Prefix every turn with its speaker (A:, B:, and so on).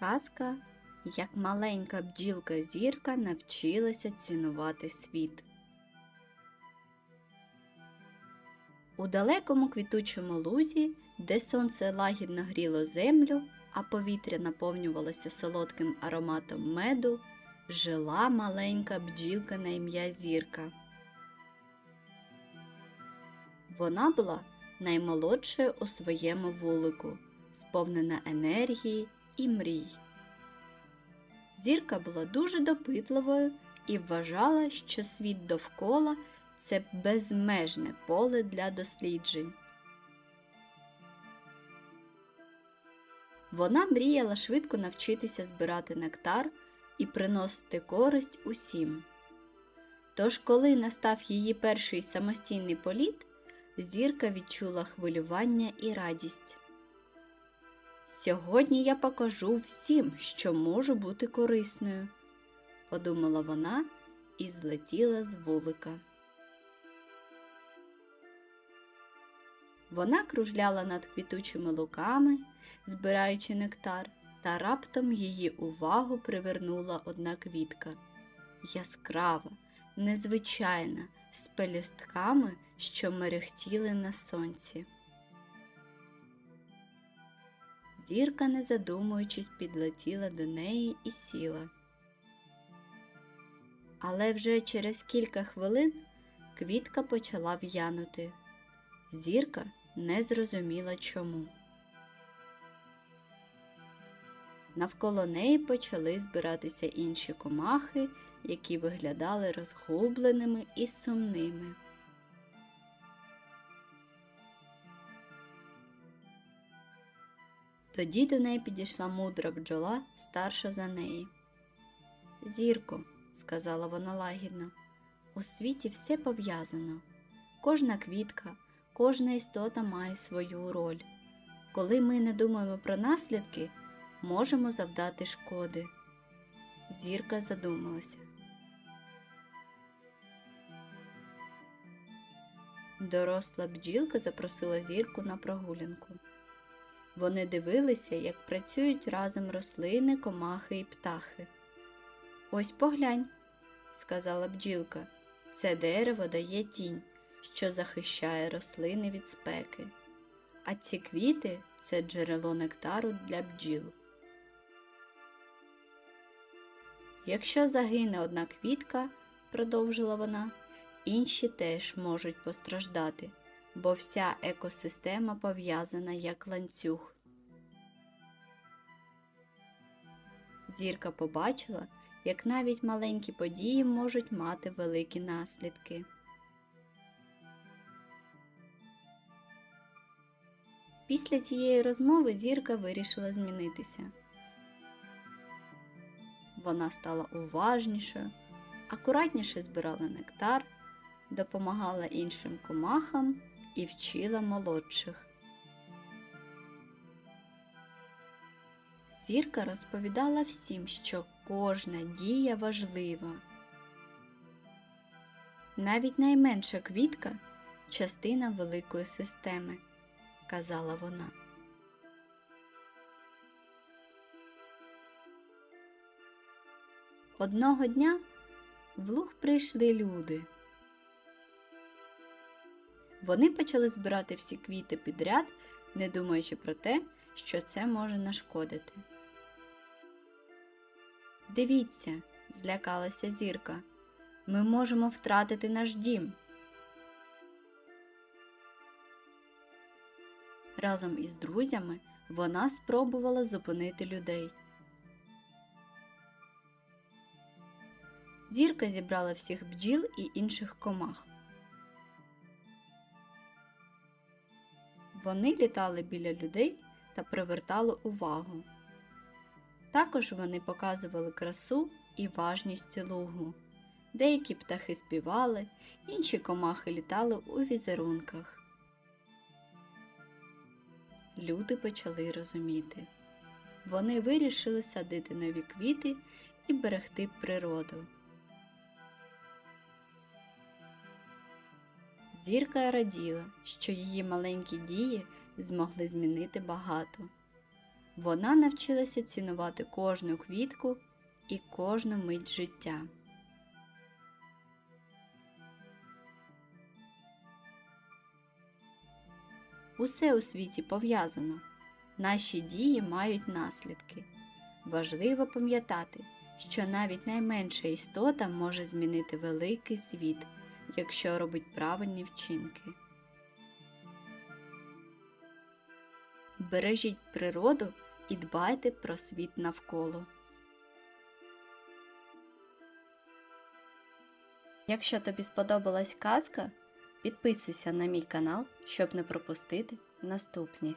A: Казка, як маленька бджілка зірка навчилася цінувати світ. У далекому квітучому лузі, де сонце лагідно гріло землю, а повітря наповнювалося солодким ароматом меду, жила маленька бджілка на ім'я Зірка. Вона була наймолодшою у своєму вулику, сповнена енергії і мрій. Зірка була дуже допитливою і вважала, що світ довкола це безмежне поле для досліджень. Вона мріяла швидко навчитися збирати нектар і приносити користь усім. Тож, коли настав її перший самостійний політ, зірка відчула хвилювання і радість. Сьогодні я покажу всім, що можу бути корисною, подумала вона і злетіла з вулика. Вона кружляла над квітучими луками, збираючи нектар, та раптом її увагу привернула одна квітка яскрава, незвичайна, з пелюстками, що мерехтіли на сонці. Зірка, не задумуючись, підлетіла до неї і сіла. Але вже через кілька хвилин квітка почала в'янути. Зірка не зрозуміла чому. Навколо неї почали збиратися інші комахи, які виглядали розгубленими і сумними. Тоді до неї підійшла мудра бджола, старша за неї. Зірко, сказала вона лагідно, у світі все пов'язано. Кожна квітка, кожна істота має свою роль. Коли ми не думаємо про наслідки, можемо завдати шкоди. Зірка задумалася. Доросла бджілка запросила зірку на прогулянку. Вони дивилися, як працюють разом рослини, комахи і птахи. Ось поглянь, сказала бджілка, це дерево дає тінь, що захищає рослини від спеки, а ці квіти це джерело нектару для бджіл. Якщо загине одна квітка, продовжила вона, інші теж можуть постраждати, бо вся екосистема пов'язана як ланцюг. Зірка побачила, як навіть маленькі події можуть мати великі наслідки. Після тієї розмови зірка вирішила змінитися. Вона стала уважнішою, акуратніше збирала нектар, допомагала іншим комахам і вчила молодших. Зірка розповідала всім, що кожна дія важлива. Навіть найменша квітка частина великої системи, казала вона. Одного дня в луг прийшли люди. Вони почали збирати всі квіти підряд, не думаючи про те, що це може нашкодити. Дивіться, злякалася зірка. Ми можемо втратити наш дім. Разом із друзями вона спробувала зупинити людей. Зірка зібрала всіх бджіл і інших комах. Вони літали біля людей та привертали увагу. Також вони показували красу і важність лугу. Деякі птахи співали, інші комахи літали у візерунках. Люди почали розуміти. Вони вирішили садити нові квіти і берегти природу. Зірка раділа, що її маленькі дії змогли змінити багато. Вона навчилася цінувати кожну квітку і кожну мить життя. Усе у світі пов'язано. Наші дії мають наслідки. Важливо пам'ятати, що навіть найменша істота може змінити великий світ, якщо робить правильні вчинки. Бережіть природу і дбайте про світ навколо. Якщо тобі сподобалась казка, підписуйся на мій канал, щоб не пропустити наступні.